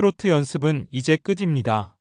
트로트 연습은 이제 끝입니다.